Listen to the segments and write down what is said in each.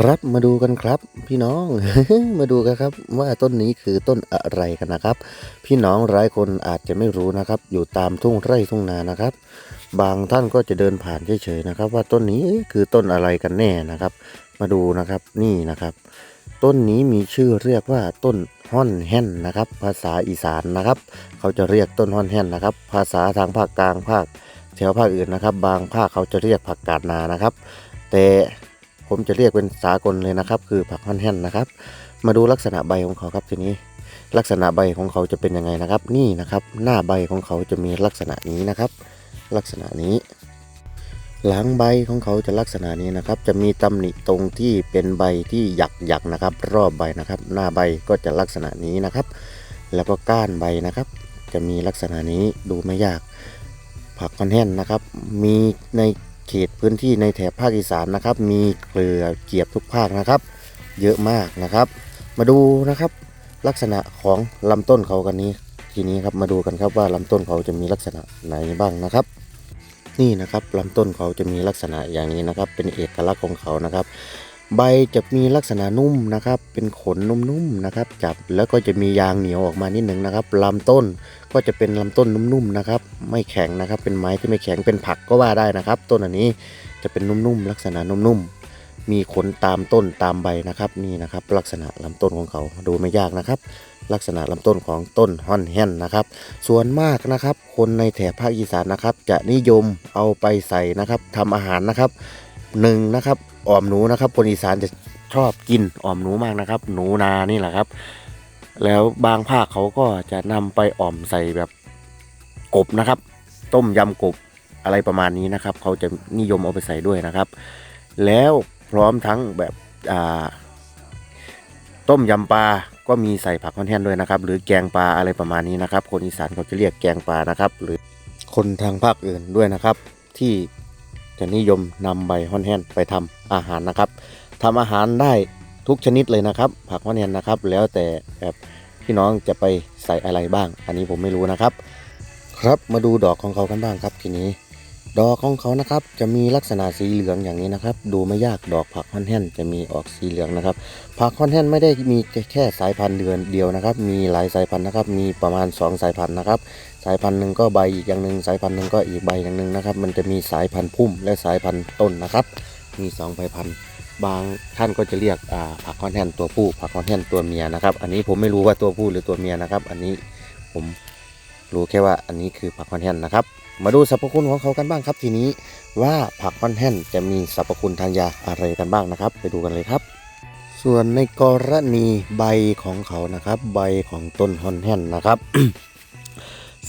ครับมาดูกันครับ พี่น้อง มาดูกันครับ ว่าต้นนี้คือต้นอะไรกันนะครับ พี่น้องหลายคนอาจจะไม่รู้นะครับ อยู่ตามทุ่งไร่ทุ่งนานะครับ บางท่านก็จะเดินผ่านเฉยๆนะครับ ว่าต้นนี้คือต้นอะไรกันแน่นะครับ มาดูนะครับนี่นะครับ ต้นนี้มีชื่อเรียกว่าต้นฮ่อนแห่นนะครับ ภาษาอีสานนะครับ เขาจะเรียกต้นฮ่อนแห่นนะครับ ภาษาทางภาคกลางภาคแถวภาคอื่นนะครับ บางภาคเขาจะเรียกผักกาดนานะครับ แต่ ผมจะเรียกเป็นสากลเลยนะครับ คือผักฮอนแห่นนะครับ มาดูลักษณะใบของเขาครับทีนี้ ลักษณะใบของเขาจะเป็นยังไงนะครับ นี่นะครับ หน้าใบของเขาจะมีลักษณะนี้นะครับ ลักษณะนี้ หลังใบของเขาจะลักษณะนี้นะครับ จะมีตำหนิตรงที่เป็นใบที่หยักหยักนะครับ รอบใบนะครับ หน้าใบก็จะลักษณะนี้นะครับ แล้วก็ก้านใบนะครับ จะมีลักษณะนี้ดูไม่ยากผักคอนแห่นนะครับ มีใน เขตพื้นที่ในแถบภาคอีสานนะครับ มีเกลือเกียบทุกภาคนะครับ เยอะมากนะครับ มาดูนะครับลักษณะของลำต้นเขากันนี้ ทีนี้ครับมาดูกันครับว่าลำต้นเขาจะมีลักษณะไหนบ้างนะครับ นี่นะครับลำต้นเขาจะมีลักษณะอย่างนี้นะครับ เป็นเอกลักษณ์ของเขานะครับ ใบจะมีลักษณะนุ่มนะครับ เป็นขนนุ่มๆนะครับ จับแล้วก็จะมียางเหนียวออกมานิดหนึ่งนะครับลำต้นก็จะเป็นลำต้นนุ่มๆนะครับ ไม่แข็งนะครับ เป็นไม้ที่ไม่แข็งเป็นผักก็ว่าได้นะครับ ต้นอันนี้จะเป็นนุ่มๆลักษณะนุ่มๆมีขนตามต้นตามใบนะครับนี่นะครับ ลักษณะลำต้นของเขาดูไม่ยากนะครับ ลักษณะลำต้นของต้นฮอนแฮนนะครับ ส่วนมากนะครับ คนในแถบภาคอีสานนะครับ จะนิยมเอาไปใส่นะครับทำอาหารนะครับ หนึ่งนะครับอ่อมหนูนะครับคนอีสานจะชอบกินอ่อมหนูมากนะครับ หนูนานี่แหละครับ แล้วบางภาคเขาก็จะนำไปอ่อมใส่แบบกบนะครับ ต้มยำกบอะไรประมาณนี้นะครับ เขาจะนิยมเอาไปใส่ด้วยนะครับ แล้วพร้อมทั้งแบบอ่าต้มยำปลาก็มีใส่ผักคอนแทนด้วยนะครับ หรือแกงปลาอะไรประมาณนี้นะครับ คนอีสานเขาจะเรียกแกงปลานะครับ หรือคนทางภาคอื่นด้วยนะครับ ที่ จะนิยมนำใบฮอนแฮนไปทำอาหารนะครับทำอาหารได้ทุกชนิดเลยนะครับ ผักฮอนแฮนนะครับ แล้วแต่แบบพี่น้องจะไปใส่อะไรบ้าง อันนี้ผมไม่รู้นะครับ ครับมาดูดอกของเขากันบ้างครับทีนี้ ดอกของเขานะครับจะมีลักษณะสีเหลืองอย่างนี้นะครับ ดูไม่ยากดอกผักฮอนแฮนจะมีออกสีเหลืองนะครับ ผักคอนแทนไม่ได้มีแค่สายพันธุ์เดือนเดียวนะครับ มีหลายสายพันธุ์นะครับ มีประมาณ 2 สายพันธุ์นะครับ สายพันธุ์หนึ่งก็ใบอีกอย่างหนึ่งสายพันธุ์หนึ่งก็อีกใบอย่างหนึ่งนะครับ มันจะมีสายพันธุ์พุ่มและสายพันธุ์ต้นนะครับ มี2สายพันธุ์บางท่านก็จะเรียกผักคอนแทนตัวผู้ผักคอนแทนตัวเมียนะครับ อันนี้ผมไม่รู้ว่าตัวผู้หรือตัวเมียนะครับ อันนี้ผม รู้แค่ว่าอันนี้คือผักคอนแทนนะครับ มาดูสรรพคุณของเขากันบ้างครับทีนี้ว่าผักคอนแทนจะมีสรรพคุณทางยาอะไรกันบ้างนะครับ ไปดูกันเลยครับ ส่วนในกรณีใบของเขานะครับ ใบของต้นฮอนแฮนนะครับ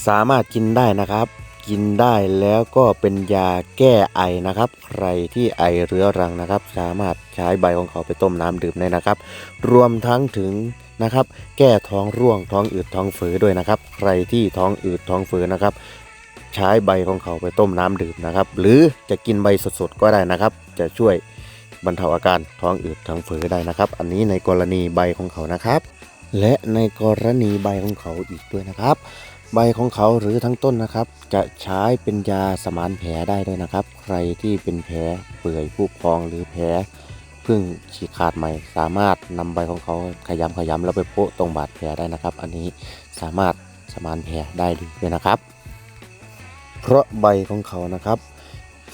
สามารถกินได้นะครับกินได้แล้วก็เป็นยาแก้ไอนะครับ ใครที่ไอเรื้อรังนะครับ สามารถใช้ใบของเขาไปต้มน้ำดื่มได้นะครับ รวมทั้งถึง นะครับ แก้ท้องร่วงท้องอืดท้องเฟ้อด้วยนะครับ ใครที่ท้องอืดท้องเฟ้อนะครับ ใช้ใบของเขาไปต้มน้ำดื่มนะครับ หรือจะกินใบสดๆก็ได้นะครับ จะช่วยบรรเทาอาการท้องอืดท้องเฟ้อได้นะครับ อันนี้ในกรณีใบของเขานะครับ และในกรณีใบของเขาอีกด้วยนะครับ ใบของเขาหรือทั้งต้นนะครับ จะใช้เป็นยาสมานแผลได้ด้วยนะครับ ใครที่เป็นแผลเปื่อยผุพองหรือแผล พิ่งฉีกขาดใหม่ สามารถนำใบของเขาขยำขยำแล้วไปโปะตรงบาดแผลได้นะครับ อันนี้สามารถสมานแผลได้ดีด้วยนะครับ เพราะใบของเขานะครับ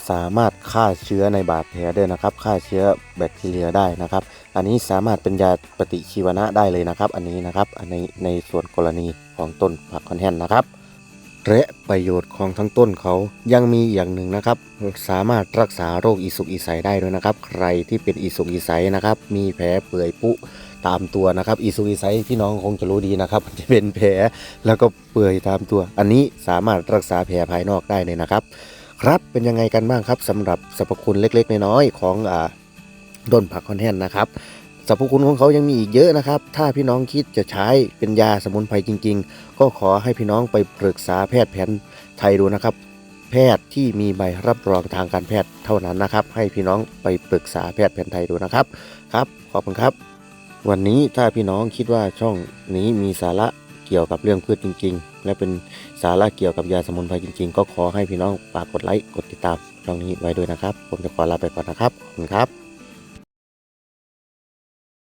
สามารถฆ่าเชื้อในบาดแผลได้นะครับฆ่าเชื้อแบคทีเรียได้นะครับ อันนี้สามารถเป็นยาปฏิชีวนะได้เลยนะครับ อันนี้นะครับอันในในส่วนกรณีของต้นผักคอนแทนนะครับ และประโยชน์ของทั้งต้นเขายังมีอย่างหนึ่งนะครับ สามารถรักษาโรคอีสุกอีใสได้ด้วยนะครับ ใครที่เป็นอีสุกอีใสนะครับ มีแผลเปื่อยปุตามตัวนะครับ อีสุกอีใสพี่น้องคงจะรู้ดีนะครับมันจะเป็นแผลแล้วก็เปื่อยตามตัว อันนี้สามารถรักษาแผลภายนอกได้เลยนะครับ ครับเป็นยังไงกันบ้างครับสำหรับสรรพคุณเล็กๆ น้อยๆของอ่าต้นผักคอนแทนนะครับ สรรพคุณของเขายังมีอีกเยอะนะครับ ถ้าพี่น้องคิดจะใช้เป็นยาสมุนไพรจริง ๆ ก็ขอให้พี่น้องไปปรึกษาแพทย์แผนไทยดูนะครับ แพทย์ที่มีใบรับรองทางการแพทย์เท่านั้นนะครับ ให้พี่น้องไปปรึกษาแพทย์แผนไทยดูนะครับ ครับ ขอบคุณครับ วันนี้ถ้าพี่น้องคิดว่าช่องนี้มีสาระเกี่ยวกับเรื่องพืชจริง ๆ และเป็นสาระเกี่ยวกับยาสมุนไพรจริง ๆ ก็ขอให้พี่น้องฝากกดไลค์กดติดตามช่องนี้ไว้ด้วยนะครับ ผมจะขอลาไปก่อนนะครับขอบคุณครับ